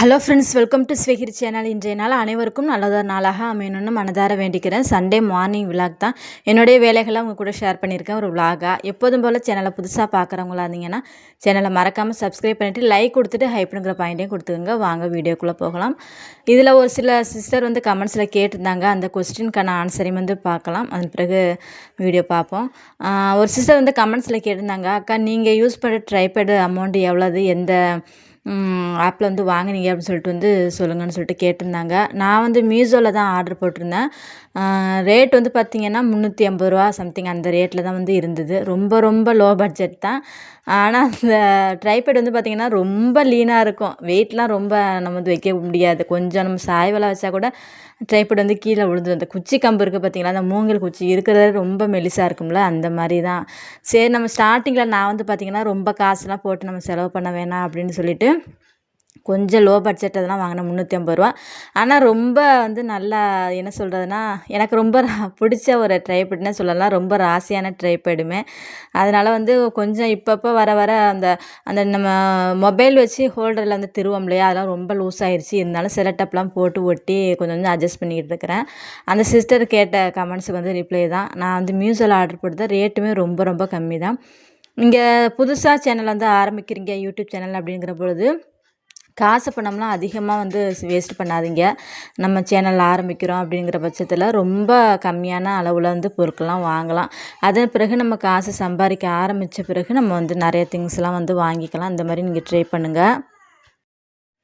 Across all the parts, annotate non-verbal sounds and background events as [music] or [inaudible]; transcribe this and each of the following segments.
Hello friends welcome to Swigiri channel இன்றைய நாள் அனைவருக்கும் நல்லதொரு நாளாக அமையணும்னு மனதார வேண்டிக்கிறேன். சண்டே மார்னிங் விலாக் தான். என்னுடைய வேலைகளை உங்கள் கூட ஷேர் பண்ணியிருக்கேன். ஒரு விலாகாக எப்போதும் போல் சேனலை புதுசாக பார்க்குறவங்களா இருந்தீங்கன்னா சேனலை மறக்காமல் சப்ஸ்கிரைப் பண்ணிவிட்டு லைக் கொடுத்துட்டு ஹைப்புங்கிற பாயிண்ட்டையும் கொடுத்துக்கோங்க. வாங்க வீடியோக்குள்ளே போகலாம். இதில் ஒரு சில சிஸ்டர் வந்து கமெண்ட்ஸில் கேட்டிருந்தாங்க. அந்த கொஸ்டினுக்கான ஆன்சரையும் வந்து பார்க்கலாம். அதன் பிறகு வீடியோ பார்ப்போம். ஒரு சிஸ்டர் வந்து கமெண்ட்ஸில் கேட்டிருந்தாங்க. அக்கா நீங்கள் யூஸ் பண்ணுற ட்ரைபேடு அமௌண்ட் எவ்வளோது எந்த ஆப்பில் வந்து வாங்குனீங்க அப்படின்னு சொல்லிட்டு வந்து சொல்லுங்கன்னு சொல்லிட்டு கேட்டிருந்தாங்க. நான் வந்து மீஷோவில் தான் ஆர்டர் போட்டிருந்தேன். ரேட் வந்து பார்த்திங்கன்னா முந்நூற்றி ஐம்பது ரூபா சம்திங் அந்த ரேட்டில் தான் வந்து இருந்தது. ரொம்ப ரொம்ப லோ பட்ஜெட் தான். ஆனால் அந்த ட்ரைபேட் வந்து பார்த்திங்கன்னா ரொம்ப லீனாக இருக்கும். வெயிட்லாம் ரொம்ப நம்ம வந்து வைக்க முடியாது. கொஞ்சம் நம்ம சாய்வெல்லாம் வச்சா கூட ட்ரைபேட் வந்து கீழே விழுந்துடும் அந்த குச்சி கம்பு இருக்குது பார்த்தீங்களா அந்த மூங்கில் குச்சி இருக்கிறது ரொம்ப மெலிசாக இருக்கும்ல அந்த மாதிரி தான். சரி நம்ம ஸ்டார்டிங்கில் நான் வந்து பார்த்திங்கன்னா ரொம்ப காசுலாம் போட்டு நம்ம செலவு பண்ண வேணாம் அப்படின்னு சொல்லிட்டு கொஞ்சம் லோ பட்ஜெட் அதெல்லாம் வாங்கினேன் முந்நூற்றி ஐம்பது ரூபா. ஆனால் ரொம்ப வந்து நல்லா என்ன சொல்கிறதுனா எனக்கு ரொம்ப ரா- பிடிச்ச ஒரு ட்ரைபேட்னே சொல்லலாம். ரொம்ப ராசியான ட்ரைபேடுமே அதனால் வந்து கொஞ்சம் இப்பப்போ வர வர அந்த அந்த நம்ம மொபைல் வச்சு ஹோல்டரில் வந்து திருவோம் இல்லையா? அதெல்லாம் ரொம்ப லூஸ் ஆயிடுச்சு இருந்தாலும் செலட்டப்லாம் போட்டு ஒட்டி கொஞ்சம் கொஞ்சம் அட்ஜஸ்ட் பண்ணிக்கிட்டு இருக்கிறேன். அந்த சிஸ்டர் கேட்ட கமெண்ட்ஸுக்கு வந்து ரிப்ளை தான். நான் வந்து மியூசில் ஆர்டர் போட்டு ரேட்டுமே ரொம்ப ரொம்ப கம்மி தான் இங்கே புதுசாக சேனல் வந்து ஆரம்பிக்கிறீங்க யூடியூப் சேனல் அப்படிங்கிற பொழுது காசு பணம்லாம் அதிகமாக வந்து வேஸ்ட் பண்ணாதீங்க. நம்ம சேனல் ஆரம்பிக்கிறோம் அப்படிங்கிற பட்சத்தில் ரொம்ப கம்மியான அளவில் வந்து பொருட்கள்லாம் வாங்கலாம். அதன் பிறகு நம்ம காசு சம்பாதிக்க ஆரம்பித்த பிறகு நம்ம வந்து நிறைய திங்ஸ்லாம் வந்து வாங்கிக்கலாம். இந்த மாதிரி நீங்கள் ட்ரை பண்ணுங்கள்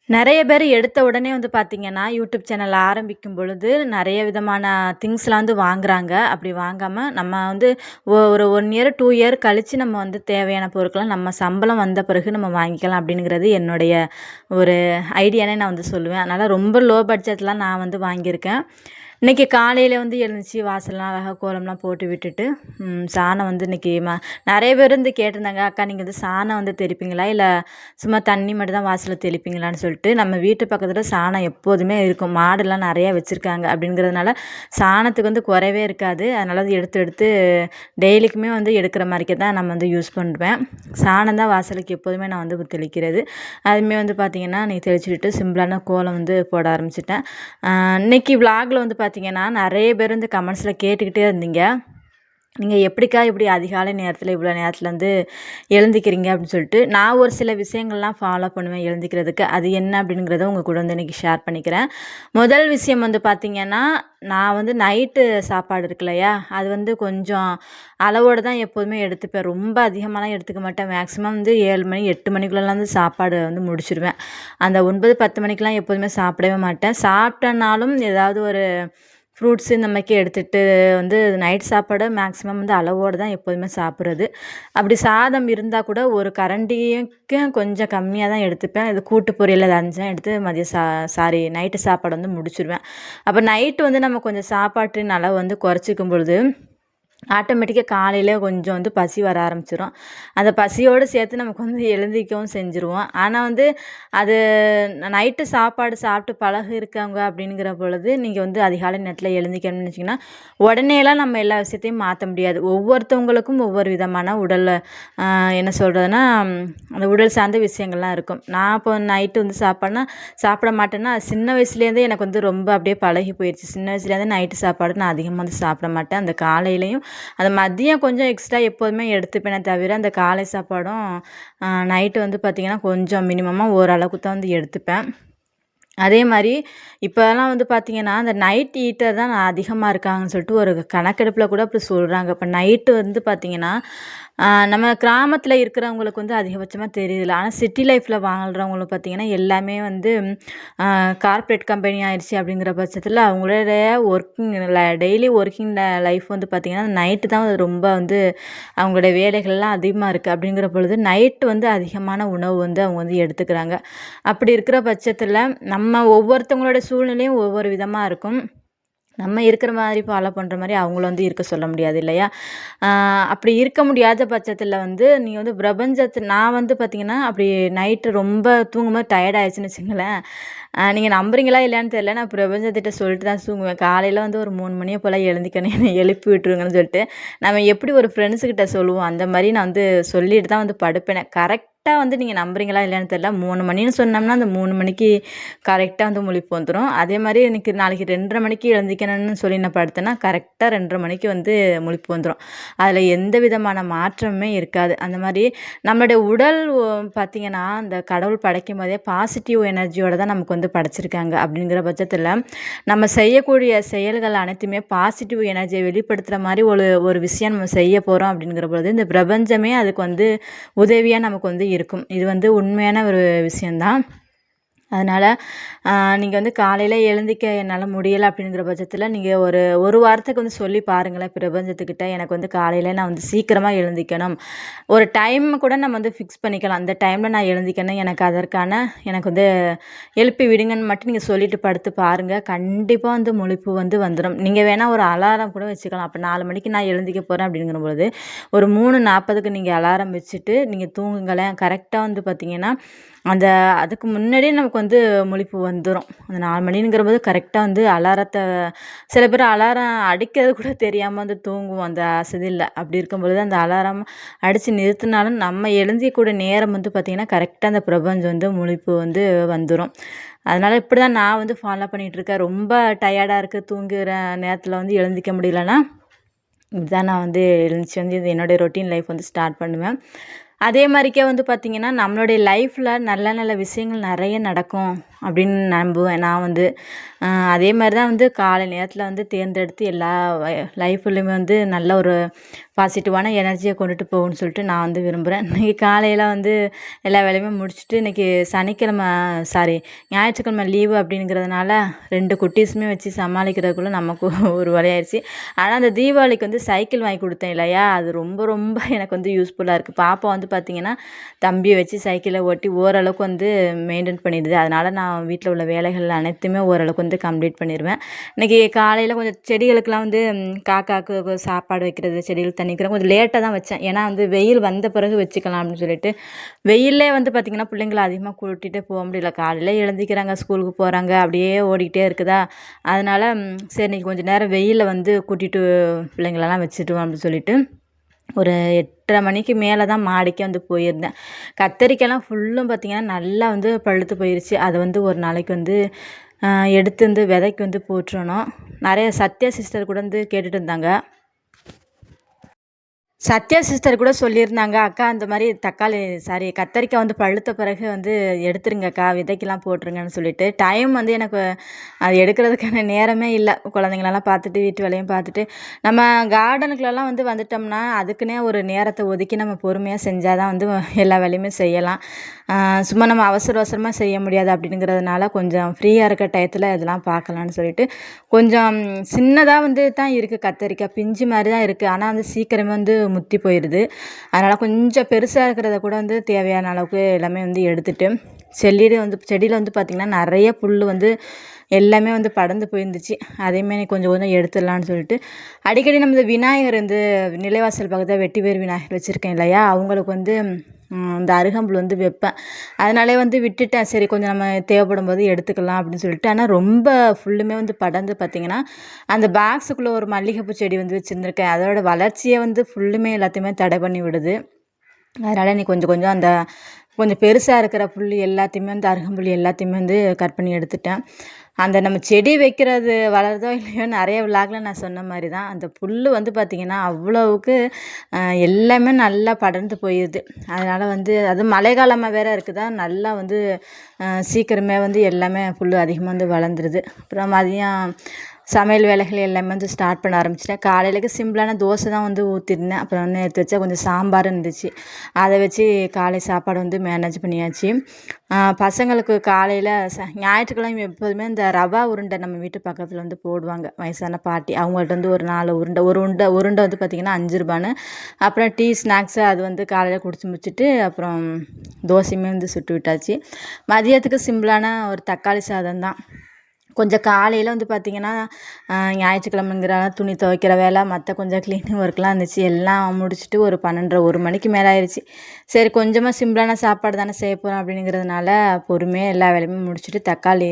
நிறைய பேர் எடுத்த உடனே வந்து பார்த்திங்கன்னா யூடியூப் சேனல் ஆரம்பிக்கும் பொழுது நிறைய விதமான திங்ஸ்லாம் வந்து வாங்குறாங்க. அப்படி வாங்காமல் நம்ம வந்து ஒரு ஒன் இயர் டூ இயர் கழித்து நம்ம வந்து தேவையான பொருட்களை நம்ம சம்பளம் வந்த பிறகு நம்ம வாங்கிக்கலாம் அப்படிங்கிறது என்னுடைய ஒரு ஐடியானே நான் வந்து சொல்லுவேன். அதனால் ரொம்ப லோ பட்ஜெட்லாம் நான் வந்து வாங்கியிருக்கேன். இன்றைக்கி காலையில் வந்து எழுந்துச்சி வாசல்லாம் அழகாக கோலம்லாம் போட்டு விட்டுட்டு சாணம் வந்து இன்றைக்கி ம நிறைய பேர் வந்து கேட்டிருந்தாங்க அக்கா நீங்கள் வந்து சாணம் வந்து தெளிப்பீங்களா? இல்லை சும்மா தண்ணி மட்டும் தான் வாசலில் தெளிப்பீங்களான்னு சொல்லிட்டு நம்ம வீட்டு பக்கத்தில் சாணம் எப்போதுமே இருக்கும். மாடுலாம் நிறையா வச்சுருக்காங்க. அப்படிங்கிறதுனால சாணத்துக்கு வந்து குறைவே இருக்காது. அதனால் அது எடுத்து எடுத்து டெய்லிக்குமே வந்து எடுக்கிற மாதிரிக்கே தான் நம்ம வந்து யூஸ் பண்ணுவேன். சாணம் தான் வாசலுக்கு எப்போதுமே நான் வந்து தெளிக்கிறது. அதுவுமே வந்து பார்த்திங்கன்னா நீ தெளிச்சுட்டு சிம்பிளான கோலம் வந்து போட ஆரம்பிச்சிட்டேன். இன்றைக்கி இன்னைக்கு விலாகில் வந்து பார்த்தீங்கன்னா நிறைய பேர் வந்து கமெண்ட்ஸில் கேட்டுக்கிட்டே இருந்தீங்க. நீங்கள் எப்படிக்கா இப்படி அதிகாலை நேரத்தில் இவ்வளோ நேரத்தில் வந்து எழுந்திக்கிறீங்க அப்படின்னு சொல்லிட்டு நான் ஒரு சில விஷயங்கள்லாம் ஃபாலோ பண்ணுவேன் எழுந்திக்கிறதுக்கு. அது என்ன அப்படிங்கிறத உங்கள் கூட வந்து இன்றைக்கி ஷேர் பண்ணிக்கிறேன். முதல் விஷயம் வந்து பார்த்திங்கன்னா நான் வந்து நைட்டு சாப்பாடு இருக்கு இல்லையா அது வந்து கொஞ்சம் அளவோடு தான் எப்போதுமே எடுத்துப்பேன். ரொம்ப அதிகமாகலாம் எடுத்துக்க மாட்டேன். மேக்ஸிமம் வந்து ஏழு மணி எட்டு மணிக்குள்ளலாம் வந்து சாப்பாடு வந்து முடிச்சிடுவேன் அந்த ஒன்பது பத்து மணிக்கெலாம் எப்போதுமே சாப்பிடவே மாட்டேன். சாப்பிட்டனாலும் ஏதாவது ஒரு ஃப்ரூட்ஸு இந்த மாதிரிக்கு எடுத்துகிட்டு வந்து நைட் சாப்பாடு மேக்ஸிமம் வந்து அளவோடு தான் எப்போதுமே சாப்பிட்றது. அப்படி சாதம் இருந்தால் கூட ஒரு கரண்டிக்கும் கொஞ்சம் கம்மியாக தான் எடுத்துப்பேன். இது கூட்டு பொரியல் அது எடுத்து மதியம் சா சாரி நைட்டு சாப்பாடு வந்து முடிச்சுருவேன். அப்போ நைட்டு வந்து நம்ம கொஞ்சம் சாப்பாட்டின் அளவு வந்து குறைச்சிக்கும் பொழுது ஆட்டோமேட்டிக்காக காலையில் கொஞ்சம் வந்து பசி வர ஆரம்பிச்சிடும் அந்த பசியோடு சேர்த்து நமக்கு வந்து எழுந்திக்கவும் செஞ்சுருவோம். ஆனால் வந்து அது நைட்டு சாப்பாடு சாப்பிட்டு பழகு இருக்காங்க அப்படிங்கிற பொழுது நீங்கள் வந்து அதிகாலை நேரத்தில் எழுந்திக்கணும்னு வச்சிங்கன்னா உடனேலாம் நம்ம எல்லா விஷயத்தையும் மாற்ற முடியாது. ஒவ்வொருத்தவங்களுக்கும் ஒவ்வொரு விதமான உடல் என்ன சொல்கிறதுனா அந்த உடல் சார்ந்த விஷயங்கள்லாம் இருக்கும். நான் இப்போ நைட்டு வந்து சாப்பாடுனா சாப்பிட மாட்டேன்னா சின்ன வயசுலேருந்தே எனக்கு வந்து ரொம்ப அப்படியே பழகி போயிடுச்சு சின்ன வயசுலேருந்தே நைட்டு சாப்பாடு நான் அதிகமாக வந்து சாப்பிட மாட்டேன். அந்த காலையிலையும் அந்த மதியம் கொஞ்சம் எக்ஸ்ட்ரா எப்போதுமே எடுத்துப்பேனே தவிர அந்த காலை சாப்பாடும் நைட்டு வந்து பார்த்திங்கன்னா கொஞ்சம் மினிமமாக ஓரளவுக்கு தான் வந்து எடுத்துப்பேன். அதே மாதிரி இப்போலாம் வந்து பார்த்திங்கன்னா அந்த நைட் ஈட்டர் தான் நான் அதிகமாக இருக்காங்கன்னு சொல்லிட்டு ஒரு கணக்கெடுப்பில் கூட அப்படி சொல்கிறாங்க இப்போ நைட்டு வந்து பார்த்திங்கன்னா நம்ம கிராமத்தில் இருக்கிறவங்களுக்கு வந்து அதிகபட்சமாக தெரியுதில்ல. ஆனால் சிட்டி லைஃப்பில் வாழ்கிறவங்களுக்கு பார்த்திங்கன்னா எல்லாமே வந்து கார்ப்பரேட் கம்பெனி ஆயிடுச்சு அப்படிங்கிற பட்சத்தில் அவங்களோட ஒர்க்கிங் டெய்லி ஒர்க்கிங் லைஃப் வந்து பார்த்திங்கன்னா நைட்டு தான் ரொம்ப வந்து அவங்களோட வேலைகள்லாம் அதிகமாக இருக்குது அப்படிங்கிற பொழுது நைட்டு வந்து அதிகமான உணவு வந்து அவங்க வந்து எடுத்துக்கிறாங்க. அப்படி இருக்கிற பட்சத்தில் நம்ம ஒவ்வொருத்தவங்களோட சூழ்நிலையும் ஒவ்வொரு விதமாக இருக்கும். நம்ம இருக்கிற மாதிரி ஃபாலோ பண்ணுற மாதிரி அவங்கள வந்து இருக்க சொல்ல முடியாது இல்லையா? அப்படி இருக்க முடியாத பட்சத்தில் வந்து நீங்கள் வந்து பிரபஞ்சத்தை நான் வந்து பார்த்திங்கன்னா அப்படி நைட்டு ரொம்ப தூங்கும்போது டயர்ட் ஆயிடுச்சுன்னு வச்சுங்களேன். நீங்கள் நம்புறீங்களா இல்லையான்னு தெரியல. நான் பிரபஞ்சத்திட்ட சொல்லிட்டு தான் தூங்குவேன். காலையில் வந்து ஒரு மூணு மணியை போல் எழுந்திக்கணும். என்னை எழுப்பி விட்டுருங்கன்னு சொல்லிட்டு நம்ம எப்படி ஒரு ஃப்ரெண்ட்ஸுக்கிட்ட சொல்லுவோம். அந்த மாதிரி நான் வந்து சொல்லிட்டு தான் வந்து படுப்பேன். கரெக்ட் கரெக்டாக வந்து நீங்கள் நம்புறீங்களா இல்லைன்னு தெரியல. மூணு மணின்னு சொன்னோம்னா அந்த மூணு மணிக்கு கரெக்டாக வந்து முழிப்பு வந்துடும் அதே மாதிரி எனக்கு நாளைக்கு ரெண்டரை மணிக்கு எழுந்திக்கணும்னு சொல்லி நான் படுத்தேன்னா கரெக்டாக ரெண்டரை மணிக்கு வந்து முழிப்பு வந்துடும் அதில் எந்த விதமான மாற்றமுமே இருக்காது. அந்த மாதிரி நம்மளுடைய உடல் பார்த்திங்கன்னா அந்த கடவுள் படைக்கும் போதே பாசிட்டிவ் எனர்ஜியோட தான் நமக்கு வந்து படைச்சிருக்காங்க. அப்படிங்கிற பட்சத்தில் நம்ம செய்யக்கூடிய செயல்கள் அனைத்துமே பாசிட்டிவ் எனர்ஜியை வெளிப்படுத்துகிற மாதிரி ஒரு ஒரு விஷயம் நம்ம செய்ய போகிறோம் அப்படிங்கிற பொழுது இந்த பிரபஞ்சமே அதுக்கு வந்து உதவியாக நமக்கு வந்து இருக்கும். இது வந்து உண்மையான ஒரு விஷயந்தான் அதனால் நீங்கள் வந்து காலையில் எழுந்திக்க என்னால் முடியலை அப்படிங்கிற பட்சத்தில் நீங்கள் ஒரு ஒரு வாரத்துக்கு வந்து சொல்லி பாருங்களேன் பிரபஞ்சத்துக்கிட்ட. எனக்கு வந்து காலையில் நான் வந்து சீக்கிரமாக எழுந்திக்கணும். ஒரு டைம் கூட நம்ம வந்து ஃபிக்ஸ் பண்ணிக்கலாம். அந்த டைமில் நான் எழுந்திக்கணும். எனக்கு அதற்கான எனக்கு வந்து எழுப்பி விடுங்கன்னு மட்டும் நீங்கள் சொல்லிட்டு படுத்து பாருங்கள் கண்டிப்பாக வந்து முழிப்பு வந்து வந்துடும் நீங்கள் வேணால் ஒரு அலாரம் கூட வச்சுக்கலாம். அப்போ நாலு மணிக்கு நான் எழுந்திக்க போகிறேன் அப்படிங்கிற பொழுது ஒரு மூணு நாற்பதுக்கு நீங்கள் அலாரம் வச்சுட்டு நீங்கள் தூங்குங்களேன். கரெக்டாக வந்து பார்த்தீங்கன்னா அந்த அதுக்கு முன்னாடியே நமக்கு வந்து முழிப்பு வந்துடும் அந்த நாலு மணிங்கிற போது கரெக்டாக வந்து அலாரத்தை சில பேர் அலாரம் அடிக்கிறது கூட தெரியாமல் வந்து தூங்குவோம் அந்த அசதியில் அப்படி இருக்கும்பொழுது அந்த அலாரம் அடித்து நிறுத்தினாலும் நம்ம எழுந்தியக்கூடிய நேரம் வந்து பார்த்திங்கன்னா கரெக்டாக அந்த பிரபஞ்சம் வந்து முழிப்பு வந்து வந்துடும் அதனால் இப்படி தான் நான் வந்து ஃபாலோ பண்ணிகிட்ருக்கேன் ரொம்ப டயர்டாக இருக்குது தூங்குகிற நேரத்தில் வந்து எழுந்திக்க முடியலன்னா இதுதான் நான் வந்து எழுந்துச்சி வந்து இது என்னுடைய ரொட்டீன் லைஃப் வந்து ஸ்டார்ட் பண்ணுவேன். அதே மாதிரிக்கே வந்து பார்த்திங்கன்னா நம்மளுடைய லைஃப்பில் நல்ல நல்ல விஷயங்கள் நிறைய நடக்கும் அப்படின்னு நம்புவேன். நான் வந்து அதே மாதிரி தான் வந்து காலை நேரத்தில் வந்து தேர்ந்தெடுத்து எல்லா லைஃப்லேயுமே வந்து நல்ல ஒரு பாசிட்டிவான எனர்ஜியை கொண்டுட்டு போகணும்னு சொல்லிட்டு நான் வந்து விரும்புகிறேன் இன்றைக்கி காலையில் வந்து எல்லா வேலையுமே முடிச்சுட்டு இன்றைக்கி சனிக்கிழமை சாரி ஞாயிற்றுக்கிழமை லீவு அப்படிங்கிறதுனால ரெண்டு குட்டீஸுமே வச்சு சமாளிக்கிறதுக்குள்ளே நமக்கு [laughs] ஒரு வழியாயிருச்சு. ஆனால் அந்த தீபாவளிக்கு வந்து சைக்கிள் வாங்கி கொடுத்தேன் இல்லையா? அது ரொம்ப ரொம்ப எனக்கு வந்து யூஸ்ஃபுல்லாக இருக்குது பாப்பா வந்து பார்த்திங்கன்னா தம்பியை வச்சு சைக்கிளை ஓட்டி ஓரளவுக்கு வந்து மெயின்டைன் பண்ணிடுது. அதனால் நான் வீட்டில் உள்ள வேலைகள் அனைத்துமே ஓரளவுக்கு வந்து கம்ப்ளீட் பண்ணிடுவேன் இன்றைக்கி காலையில் கொஞ்சம் செடிகளுக்கெலாம் வந்து காக்காவுக்கு சாப்பாடு வைக்கிறது செடிகள் தண்ணிக்கிறேன் கொஞ்சம் லேட்டாக தான் வச்சேன். ஏன்னா வந்து வெயில் வந்த பிறகு வச்சுக்கலாம் அப்படின்னு சொல்லிட்டு. வெயிலே வந்து பார்த்திங்கன்னா பிள்ளைங்களை அதிகமாக கூட்டிகிட்டே போக முடியல. காலையில் எழுந்திக்கிறாங்க ஸ்கூலுக்கு போகிறாங்க அப்படியே ஓடிக்கிட்டே இருக்குதா? அதனால் சரி இன்றைக்கி கொஞ்சம் நேரம் வெயிலில் வந்து கூட்டிகிட்டு பிள்ளைங்களெல்லாம் வச்சுட்டுவோம் அப்படின்னு சொல்லிட்டு ஒரு எட்டரை மணிக்கு மேலே தான் மாடிக்கே வந்து போயிருந்தேன். கத்தரிக்காய்லாம் ஃபுல்லும் பார்த்திங்கன்னா நல்லா வந்து பழுத்து போயிருச்சு. அதை வந்து ஒரு நாளைக்கு வந்து எடுத்து வந்து விதைக்கு வந்து போட்டுறணும். நிறைய சத்யா சிஸ்டர் கூட வந்து கேட்டுகிட்டு இருந்தாங்க. சத்யா சிஸ்டர் கூட சொல்லியிருந்தாங்க அக்கா அந்த மாதிரி தக்காளி சாரி கத்தரிக்காய் வந்து பழுத்த பிறகு வந்து எடுத்துருங்கக்கா விதைக்கெல்லாம் போட்டுருங்கன்னு சொல்லிட்டு டைம் வந்து எனக்கு அது எடுக்கிறதுக்கான நேரமே இல்லை. குழந்தைங்களெல்லாம் பார்த்துட்டு வீட்டு வேலையும் பார்த்துட்டு நம்ம கார்டனுக்குள்ளெல்லாம் வந்து வந்துட்டோம்னா அதுக்குன்னே ஒரு நேரத்தை ஒதுக்கி நம்ம பொறுமையாக செஞ்சால் தான் வந்து எல்லா வேலையுமே செய்யலாம். சும்மா நம்ம அவசர அவசரமாக செய்ய முடியாது அப்படிங்கிறதுனால கொஞ்சம் ஃப்ரீயாக இருக்க டயத்தில் இதெல்லாம் பார்க்கலான்னு சொல்லிட்டு கொஞ்சம் சின்னதாக வந்து தான் இருக்குது கத்தரிக்காய் பிஞ்சு மாதிரி தான் இருக்குது ஆனால் வந்து சீக்கிரமே வந்து முத்தி போயிடுது அதனால் கொஞ்சம் பெருசாக இருக்கிறத கூட வந்து தேவையான அளவுக்கு எல்லாமே வந்து எடுத்துட்டு செடியில் வந்து செடியில் வந்து பார்த்திங்கன்னா நிறைய புல் வந்து எல்லாமே வந்து படர்ந்து போயிருந்துச்சு. அதேமாரி கொஞ்சம் கொஞ்சம் எடுத்துடலான்னு சொல்லிட்டு அடிக்கடி நம்ம இந்த விநாயகர் வந்து நிலைவாசல் பக்கத்தில் வெட்டி பேர் விநாயகர் வச்சுருக்கேன் இல்லையா? அவங்களுக்கு வந்து இந்த அருகம்புல் வந்து வைப்பேன். அதனாலே வந்து விட்டுட்டேன். சரி கொஞ்சம் நம்ம தேவைப்படும் போது எடுத்துக்கலாம் அப்படின்னு சொல்லிட்டு. ஆனால் ரொம்ப ஃபுல்லுமே வந்து படர்ந்து பார்த்திங்கன்னா அந்த பாக்ஸுக்குள்ளே ஒரு மல்லிகைப்பூ செடி வந்து வச்சுருந்துருக்கேன். அதோட வளர்ச்சியை வந்து ஃபுல்லுமே எல்லாத்தையுமே தடை பண்ணி விடுது. அதனால் நீ கொஞ்சம் கொஞ்சம் அந்த கொஞ்சம் பெருசாக இருக்கிற புல் எல்லாத்தையுமே வந்து அருகம்புல் எல்லாத்தையுமே வந்து கட் பண்ணி எடுத்துட்டேன். அந்த நம்ம செடி வைக்கிறது வளருதோ இல்லையோ நிறைய விளாகில் நான் சொன்ன மாதிரி தான் அந்த புல் வந்து பார்த்திங்கன்னா அவ்வளோவுக்கு எல்லாமே நல்லா படர்ந்து போயிடுது அதனால் வந்து அது மழை காலமாக வேறு இருக்குதா? நல்லா வந்து சீக்கிரமே வந்து எல்லாமே புல் அதிகமாக வந்து வளர்ந்துருது. அப்புறம் மதியம் சமையல் வேலைகள் எல்லாமே வந்து ஸ்டார்ட் பண்ண ஆரம்பிச்சிட்டேன். காலையிலக்கு சிம்பிளான தோசை தான் வந்து ஊற்றிருந்தேன் அப்புறம் வந்து எடுத்து வச்சா கொஞ்சம் சாம்பார் இருந்துச்சு. அதை வச்சு காலை சாப்பாடு வந்து மேனேஜ் பண்ணியாச்சு. பசங்களுக்கு காலையில் ச ஞாயிற்றுக்கிழமை எப்போதுமே இந்த ரவா உருண்டை நம்ம வீட்டு பக்கத்தில் வந்து போடுவாங்க. வயசான பாட்டி. அவங்கள்ட்ட வந்து ஒரு நாலு உருண்டை ஒரு உருண்டை உருண்டை வந்து பார்த்திங்கன்னா அஞ்சு ரூபான்னு. அப்புறம் டீ ஸ்நாக்ஸு அது வந்து காலையில் குடிச்சு முடிச்சுட்டு அப்புறம் தோசையுமே வந்து சுட்டு விட்டாச்சு. மதியத்துக்கு சிம்பிளான ஒரு தக்காளி சாதம் தான் கொஞ்சம் காலையில் வந்து பார்த்திங்கன்னா ஞாயிற்றுக்கிழமைங்கிறனால துணி துவைக்கிற வேலை மற்ற கொஞ்சம் க்ளீனிங் ஒர்க்லாம் இருந்துச்சு. எல்லாம் முடிச்சுட்டு ஒரு பன்னெண்டரை ஒரு மணிக்கு மேலே ஆயிடுச்சு சரி கொஞ்சமாக சிம்பிளான சாப்பாடு தானே செய்ய போகிறோம் அப்படிங்கிறதுனால பொறுமையாக எல்லா வேலையுமே முடிச்சுட்டு தக்காளி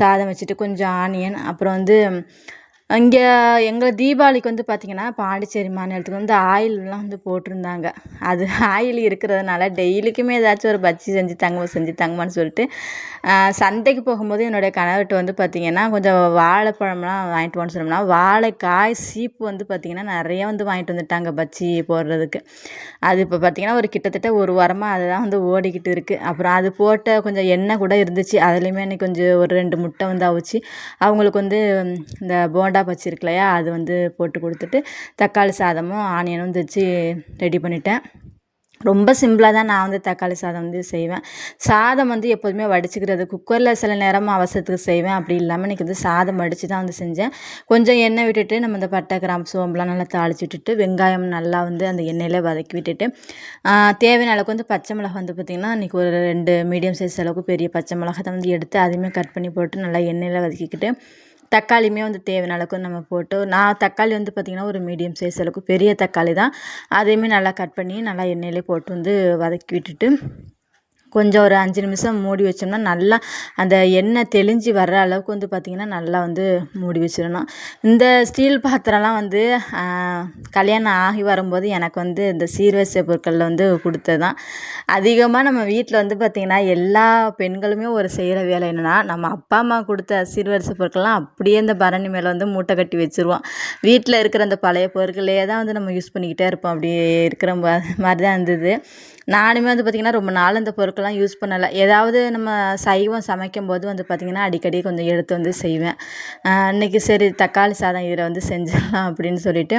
சாதம் வச்சுட்டு கொஞ்சம் ஆனியன் அப்புறம் வந்து இங்கே எங்களை தீபாவளிக்கு வந்து பார்த்திங்கன்னா பாண்டிச்சேரி மாநிலத்துக்கு வந்து ஆயில்லாம் வந்து போட்டிருந்தாங்க. அது ஆயில் இருக்கிறதுனால டெய்லிக்குமே ஏதாச்சும் ஒரு பஜ்ஜி செஞ்சு தாங்கம்மா செஞ்சு தாங்கம்மான்னு சொல்லிட்டு சந்தைக்கு போகும்போது என்னுடைய கணவர்கிட்ட வந்து பார்த்திங்கன்னா கொஞ்சம் வாழைப்பழம்லாம் வாங்கிட்டு போன்னு சொன்னோம்னா வாழைக்காய் சீப்பு வந்து பார்த்திங்கன்னா நிறைய வந்து வாங்கிட்டு வந்துட்டாங்க பஜ்ஜி போடுறதுக்கு. அது இப்போ பார்த்திங்கன்னா ஒரு கிட்டத்தட்ட ஒரு வாரமாக அதுதான் வந்து ஓடிக்கிட்டு இருக்குது அப்புறம் அது போட்ட கொஞ்சம் எண்ணெய் கூட இருந்துச்சு. அதுலேயுமே அன்றைக்கி கொஞ்சம் ஒரு ரெண்டு முட்டை வந்து அவிச்சு அவங்களுக்கு வந்து இந்த போண்டா பச்சி இருக்கு இல்லையா அது வந்து போட்டு கொடுத்துட்டு தக்காளி சாதமும் ஆனியனும் தச்சு ரெடி பண்ணிட்டேன். ரொம்ப சிம்பிளாக தான் நான் வந்து தக்காளி சாதம் வந்து செய்வேன். சாதம் வந்து எப்போதுமே வடிச்சுக்கிறது குக்கரில் சில நேரம் அவசரத்துக்கு செய்வேன். அப்படி இல்லாமல் இன்றைக்கி வந்து சாதம் வடித்து தான் வந்து செஞ்சேன். கொஞ்சம் எண்ணெய் விட்டுட்டு நம்ம இந்த பட்டை கிராம்பு சோம்புலாம் நல்லா தாளிச்சு விட்டுட்டு வெங்காயம் நல்லா வந்து அந்த எண்ணெயில் வதக்கி விட்டுட்டு தேவையான அளவுக்கு வந்து பச்சை மிளகா வந்து பார்த்திங்கன்னா இன்றைக்கி ஒரு ரெண்டு மீடியம் சைஸ் அளவுக்கு பெரிய பச்சை மிளகா தான் வந்து எடுத்து அதையுமே கட் பண்ணி போட்டு நல்லா எண்ணெயில் வதக்கிக்கிட்டு தக்காளியுமே வந்து தேவையான அளவுக்கு நம்ம போட்டு நான் தக்காளி வந்து பார்த்திங்கன்னா ஒரு மீடியம் சைஸ் அளவுக்கு பெரிய தக்காளி தான். அதையுமே நல்லா கட் பண்ணி நல்லா எண்ணெயிலே போட்டு வந்து வதக்கி விட்டுட்டு கொஞ்சம் ஒரு அஞ்சு நிமிஷம் மூடி வச்சோம்னா நல்லா அந்த எண்ணெய் தெளிஞ்சு வர்ற அளவுக்கு வந்து பார்த்திங்கன்னா நல்லா வந்து மூடி வச்சிடணும். இந்த ஸ்டீல் பாத்திரம்லாம் வந்து கல்யாணம் ஆகி வரும்போது எனக்கு வந்து இந்த சீர்வரிசை பொருட்களில் வந்து கொடுத்தது தான் அதிகமாக நம்ம வீட்டில் வந்து பார்த்திங்கன்னா எல்லா பெண்களுமே ஒரு செய்கிற வேலை என்னென்னா நம்ம அப்பா அம்மா கொடுத்த சீர்வரிசை பொருட்கள்லாம் அப்படியே இந்த பரணி மேலே வந்து மூட்டை கட்டி வச்சுருவோம். வீட்டில் இருக்கிற அந்த பழைய பொருட்களே தான் வந்து நம்ம யூஸ் பண்ணிக்கிட்டே இருப்போம். அப்படி இருக்கிற மாதிரி தான் இருந்தது. நானுமே வந்து பார்த்திங்கன்னா ரொம்ப நாள் அந்த பொருட்கள்லாம் யூஸ் பண்ணலை. ஏதாவது நம்ம சைவம் சமைக்கும் போது வந்து பார்த்திங்கன்னா அடிக்கடி கொஞ்சம் எடுத்து வந்து செய்வேன். அன்றைக்கி சரி தக்காளி சாதம் இதில் வந்து செஞ்சிடலாம் அப்படின்னு சொல்லிட்டு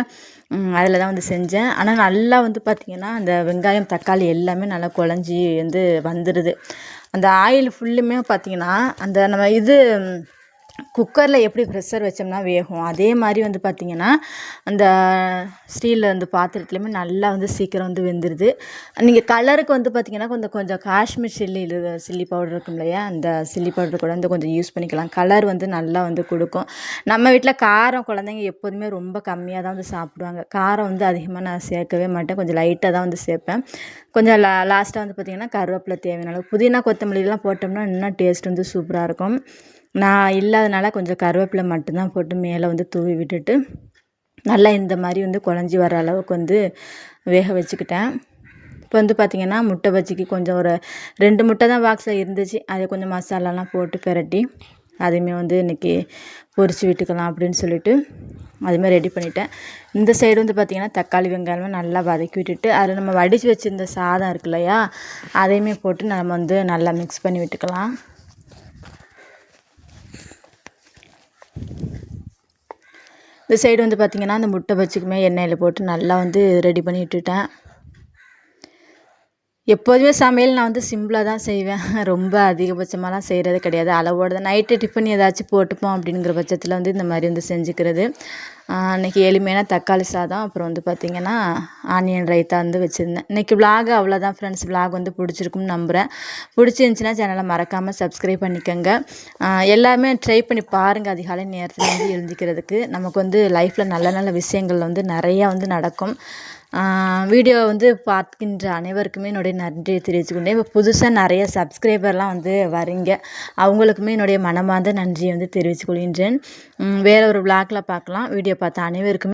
அதில் தான் வந்து செஞ்சேன். ஆனால் நல்லா வந்து பார்த்திங்கன்னா அந்த வெங்காயம் தக்காளி எல்லாமே நல்லா குழஞ்சி வந்து வந்துடுது அந்த ஆயில் ஃபுல்லுமே பார்த்திங்கன்னா அந்த நம்ம இது குக்கரில் எப்படி ப்ரெஷர் வச்சோம்னா வேகும். அதே மாதிரி வந்து பார்த்திங்கன்னா அந்த ஸ்டீலில் வந்து பாத்திரத்துலையுமே நல்லா வந்து சீக்கிரம் வந்து வெந்துடுது நீங்கள் கலருக்கு வந்து பார்த்திங்கன்னா கொஞ்சம் கொஞ்சம் காஷ்மீர் சில்லி சில்லி பவுடர் இருக்கும் இல்லையா? அந்த சில்லி பவுடர் கூட வந்து கொஞ்சம் யூஸ் பண்ணிக்கலாம். கலர் வந்து நல்லா வந்து கொடுக்கும். நம்ம வீட்டில் காரம் குழந்தைங்க எப்போதுமே ரொம்ப கம்மியாக தான் வந்து சாப்பிடுவாங்க. காரம் வந்து அதிகமாக நான் சேர்க்கவே மாட்டேன். கொஞ்சம் லைட்டாக தான் வந்து சேர்ப்பேன். கொஞ்சம் லா லாஸ்ட்டாக வந்து பார்த்திங்கன்னா கருவேப்பிலை தேவையான அளவு புதினா கொத்தமல்லிலாம் போட்டோம்னா இன்னும் டேஸ்ட் வந்து சூப்பராக இருக்கும். நான் இல்லாதனால கொஞ்சம் கருவேப்பிலை மட்டும்தான் போட்டு மேலே வந்து தூவி விட்டுட்டு நல்லா இந்த மாதிரி வந்து குழஞ்சி வர அளவுக்கு வந்து வேக வச்சுக்கிட்டேன். இப்போ வந்து பார்த்திங்கன்னா முட்டை பஜ்ஜிக்கு கொஞ்சம் ஒரு ரெண்டு முட்டை தான் பாக்ஸில் இருந்துச்சு. அதை கொஞ்சம் மசாலாலாம் போட்டு பெரட்டி அதையுமே வந்து இன்றைக்கி பொரித்து விட்டுக்கலாம் அப்படின்னு சொல்லிட்டு அதுமாதிரி ரெடி பண்ணிட்டேன். இந்த சைடு வந்து பார்த்திங்கன்னா தக்காளி வெங்காயமாக நல்லா வதக்கி விட்டுட்டு அதில் நம்ம வடித்து வச்சுருந்த சாதம் இருக்கு இல்லையா அதையுமே போட்டு நம்ம வந்து நல்லா மிக்ஸ் பண்ணி விட்டுக்கலாம். இந்த சைடு வந்து பார்த்திங்கன்னா அந்த முட்டை பச்சிக்குமே எண்ணெயில் போட்டு நல்லா வந்து ரெடி பண்ணி விட்டுட்டேன் எப்போதுமே சமையல் நான் வந்து சிம்பிளாக தான் செய்வேன். [laughs] ரொம்ப அதிகபட்சமாலாம் செய்கிறது கிடையாது. அளவோடு தான் நைட்டு டிஃபன் ஏதாச்சும் போட்டுப்போம் அப்படிங்கிற பட்சத்தில் வந்து இந்த மாதிரி வந்து செஞ்சுக்கிறது. அன்றைக்கி எளிமையான தக்காளி சாதம் அப்புறம் வந்து பார்த்திங்கன்னா ஆனியன் ரைத்தா வந்து வச்சுருந்தேன். இன்றைக்கி விலாக் அவ்வளோதான் ஃப்ரெண்ட்ஸ் விலாக் வந்து பிடிச்சிருக்கும்னு நம்புகிறேன் பிடிச்சிருந்துச்சின்னா சேனலை மறக்காமல் சப்ஸ்கிரைப் பண்ணிக்கோங்க. எல்லாமே ட்ரை பண்ணி பாருங்கள் அதிகாலை நேரத்தில் வந்து எழுந்திக்கிறதுக்கு. நமக்கு வந்து லைஃப்பில் நல்ல நல்ல விஷயங்கள் வந்து நிறையா வந்து நடக்கும். வீடியோ வந்து பார்க்கின்ற அனைவருக்குமே என்னுடைய நன்றியை தெரிவித்துக்கொண்டேன் இப்போ புதுசாக நிறைய சப்ஸ்கிரைபர்லாம் வந்து வரீங்க. அவங்களுக்குமே என்னுடைய மனமார்ந்த நன்றியை வந்து தெரிவித்துக்கொள்கின்றேன் வேறு ஒரு விளாக்கில் பார்க்கலாம். வீடியோ பார்த்த அனைவருக்குமே